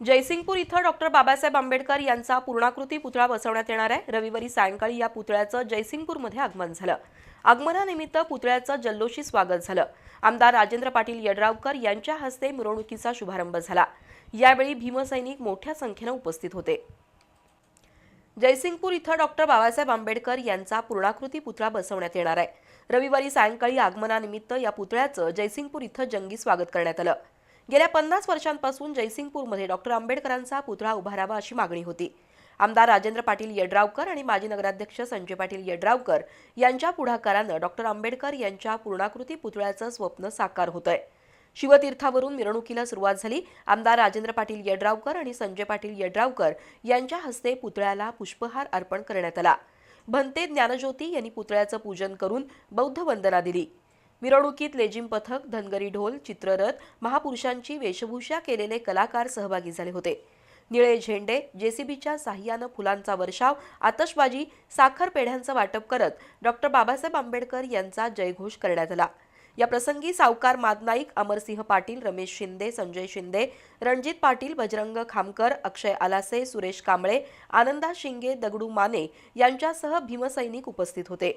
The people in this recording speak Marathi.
जयसिंगपूर इथं डॉक्टर बाबासाहेब आंबेडकर यांचा पूर्णाकृती पुतळा बसवण्यात येणार आहे. रविवारी सायंकाळी या पुतळ्याचं जयसिंगपूरमध्ये आगमन झालं. आगमनानिमित्त पुतळ्याचं जल्लोषी स्वागत झालं. आमदार राजेंद्र पाटील यड्रावकर यांच्या हस्ते मिरवणुकीचा शुभारंभ झाला. यावेळी भीमसैनिक मोठ्या संख्येनं उपस्थित होते. जयसिंगपूर इथं डॉक्टर बाबासाहेब आंबेडकर यांचा पूर्णाकृती पुतळा बसवण्यात येणार आहे. रविवारी सायंकाळी आगमनानिमित्त या पुतळ्याचं जयसिंगपूर इथं जंगी स्वागत करण्यात आलं. गेल्या पन्नास वर्षांपासून जयसिंगपूरमध्ये डॉक्टर आंबेडकरांचा पुतळा उभारावा अशी मागणी होती. आमदार राजेंद्र पाटील यड्रावकर आणि माजी नगराध्यक्ष संजय पाटील यड्रावकर यांच्या पुढाकारानं डॉक्टर आंबेडकर यांच्या पूर्णाकृती पुतळ्याचं स्वप्न साकार होतंय. शिवतीर्थावरून मिरवणुकीला सुरुवात झाली. आमदार राजेंद्र पाटील यड्रावकर आणि संजय पाटील यड्रावकर यांच्या हस्ते पुतळ्याला पुष्पहार अर्पण करण्यात आला. भंते ज्ञानज्योती यांनी पुतळ्याचं पूजन करून बौद्ध वंदना दिली. मिरवणुकीत लेजिम पथक धनगरी ढोल चित्ररथ महापुरुषांची वेशभूषा केलेले कलाकार सहभागी झाले होते. निळे झेंडे जेसीबीच्या साह्यानं फुलांचा वर्षाव आतषबाजी साखर पेढ्यांचं वाटप करत डॉक्टर बाबासाहेब आंबेडकर यांचा जयघोष करण्यात आला. या प्रसंगी सावकार मादनाईक अमरसिंह पाटील रमेश शिंदे संजय शिंदे रणजित पाटील बजरंग खामकर अक्षय आलासे सुरेश कांबळे आनंदा शिंगे दगडू माने यांच्यासह भीमसैनिक उपस्थित होते.